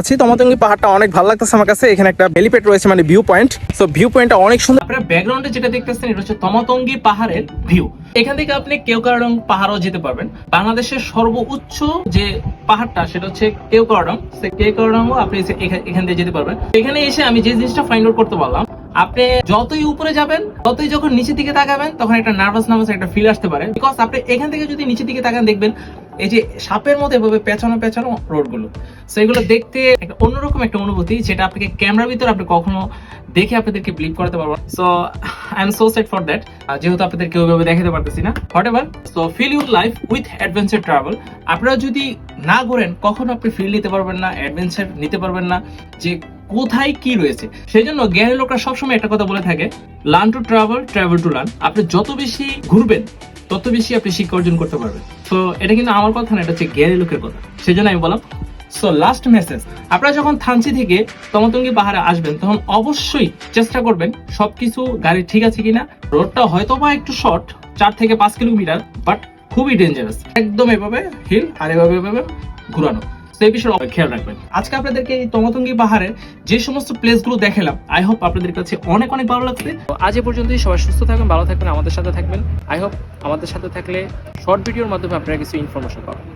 আছি। তমতঙ্গি পাহাড়টা অনেক ভালো লাগতেছে আমার কাছে। এখানে একটা হেলিপ্যাড রয়েছে মানে ভিউ পয়েন্ট সো ভিউ পয়েন্টটা অনেক সুন্দর। আপনারা ব্যাকগ্রাউন্ডে যেটা দেখতেছেন, এটা হচ্ছে তমাতঙ্গি পাহাড়ের ভিউ এখান থেকে আপনি কেওকারডং পাহাড়ও যেতে পারবেন। বাংলাদেশের সর্বোচ্চ যে পাহাড়টা, সেটা হচ্ছে কেওকারডং। সে কেওকারডংও আপনি এখান দিয়ে যেতে পারবেন। এখানে এসে আমি যে জিনিসটা ফাইন্ড আউট করতে পারলাম, আপনি যতই উপরে যাবেন, ততই যখন নিচের দিকে তাকাবেন, তখন একটা নার্ভাস নার্ভাস একটা ফিল আসতে পারে। বিকজ আপনি এখান থেকে যদি নিচের দিকে তাকান, দেখবেন এই যে সাপের মতো এভাবে পেঁচানো পেঁচানো রোডগুলো সো এগুলো দেখতে একটা অন্যরকম একটা অনুভূতি, যেটা আপনাকে ক্যামেরার ভিতরে আপনি কখনো দেখে আপনাদেরকে বিলিভ করতে পারব so I am so set for that যেহেতু আপনাদেরকে ওইভাবে দেখাতে পারতেছি না। Whatever so fill your life with adventure travel আপনারা যদি না ঘোরেন, কখনো আপনি ফিল নিতে পারবেন না অ্যাডভেঞ্চার নিতে পারবেন না। যে কোথায় কি রয়েছে? সেই জন্য জ্ঞানী লোকরা সবসময় একটা কথা বলে থাকে learn to travel travel to learn আপনি যত বেশি ঘুরবেন, তত বেশি আপনি শিক্ষা অর্জন করতে পারবেন। তো এটা কিন্তু আমার কথা না, এটা হচ্ছে জ্ঞানী লোকের কথা। সেই জন্য আমি বললাম সো লাস্ট মেসেজ আপনারা যখন থানচি থেকে তমতঙ্গি পাহাড়ে আসবেন, তখন অবশ্যই চেষ্টা করবেন সবকিছু গাড়ি ঠিক আছে কিনা। রোডটা হয়তো বা একটু শর্ট চার থেকে পাঁচ কিলোমিটার বাট খুবই ডেঞ্জারাস একদম এভাবে হিল আর এভাবে এভাবে ঘুরানো। সেই বিষয়ে খেয়াল রাখবেন। আজকে আপনাদেরকে এই তমতঙ্গি পাহাড়ের যে সমস্ত প্লেসগুলো দেখালাম আই হোপ আপনাদের কাছে অনেক অনেক ভালো লাগছে। আজ এ পর্যন্তই, সবাই সুস্থ থাকবেন, ভালো থাকবেন, আমাদের সাথে থাকবেন। আই হোপ আমাদের সাথে থাকলে শর্ট ভিডিওর মাধ্যমে আপনারা কিছু ইনফরমেশন পাবেন।